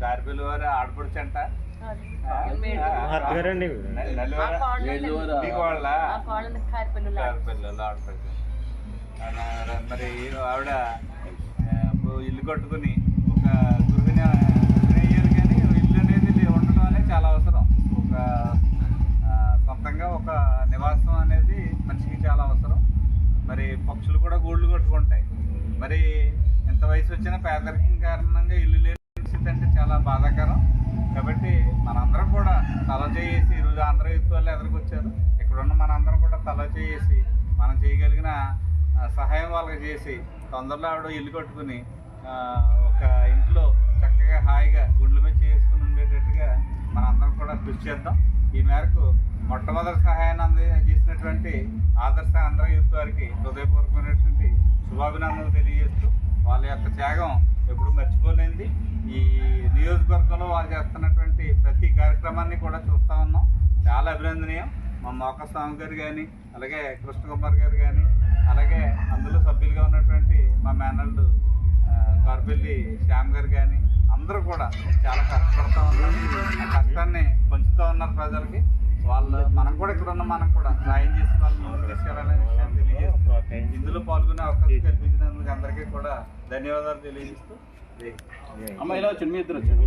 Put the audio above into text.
కార్పిల్ వారు అత్తగారండి ఆడపడుచు. మరి ఆవిడ ఇల్లు కట్టుకుని ఒక గృహిణి అయ్యారు కానీ ఇల్లు అనేది లే- ఉండడం అనేది చాలా అవసరం. ఒక సొంతంగా ఒక నివాసం అనేది మనిషికి చాలా అవసరం. మరి పక్షులు కూడా గూళ్ళు కట్టుకుంటాయి. మరి ఎంత వయసు వచ్చినా పేదరికం కారణంగా ఇల్లు అంటే చాలా బాధాకరం. కాబట్టి మనందరం కూడా తల చేసి ఈరోజు ఆంధ్ర యూత్ వాళ్ళు ఎదురుకొచ్చారు. ఇక్కడ ఉన్న మనందరం కూడా తల చేసి మనం చేయగలిగిన సహాయం వాళ్ళకి చేసి తొందరలో ఆవిడ ఇల్లు కట్టుకుని ఒక ఇంట్లో చక్కగా హాయిగా గుండ్ల మీద చేసుకుని ఉండేటట్టుగా మనందరం కూడా కృషి చేద్దాం. ఈ మేరకు మొట్టమొదటి సహాయాన్ని అందజేసినటువంటి ఆదర్శ ఆంధ్ర యూత్ వారికి హృదయపూర్వకమైనటువంటి శుభాభినందనలు తెలియజేస్తూ వాళ్ళ యొక్క త్యాగం ఎప్పుడు మర్చిపోలేనిది. ఈ నియోజకవర్గంలో వాళ్ళు చేస్తున్నటువంటి ప్రతి కార్యక్రమాన్ని కూడా చూస్తూ ఉన్నాం. చాలా అభినందనీయం. మా మోక స్వామి గారు కానీ అలాగే కృష్ణ కుమార్ గారు కానీ అలాగే అందులో సభ్యులుగా ఉన్నటువంటి మా మేనల్డ్ కార్పల్లి శ్యామ్ గారు కానీ అందరూ కూడా చాలా కష్టపడుతూ ఉన్నారు. ఆ కష్టాన్ని పంచుతూ ఉన్నారు ప్రజలకి. వాళ్ళు మనం కూడా ఇక్కడ ఉన్న మనం కూడా సాయం చేసి వాళ్ళు ముందుకు తీసుకెళ్ళాలనే విషయాన్ని తెలియజేస్తూ ఇందులో పాల్గొనే అవకాశం కల్పించినందుకు అందరికీ కూడా ధన్యవాదాలు తెలియజేస్తూ అమ్మ ఇలా వచ్చి మీ ఇద్దరు వచ్చారు?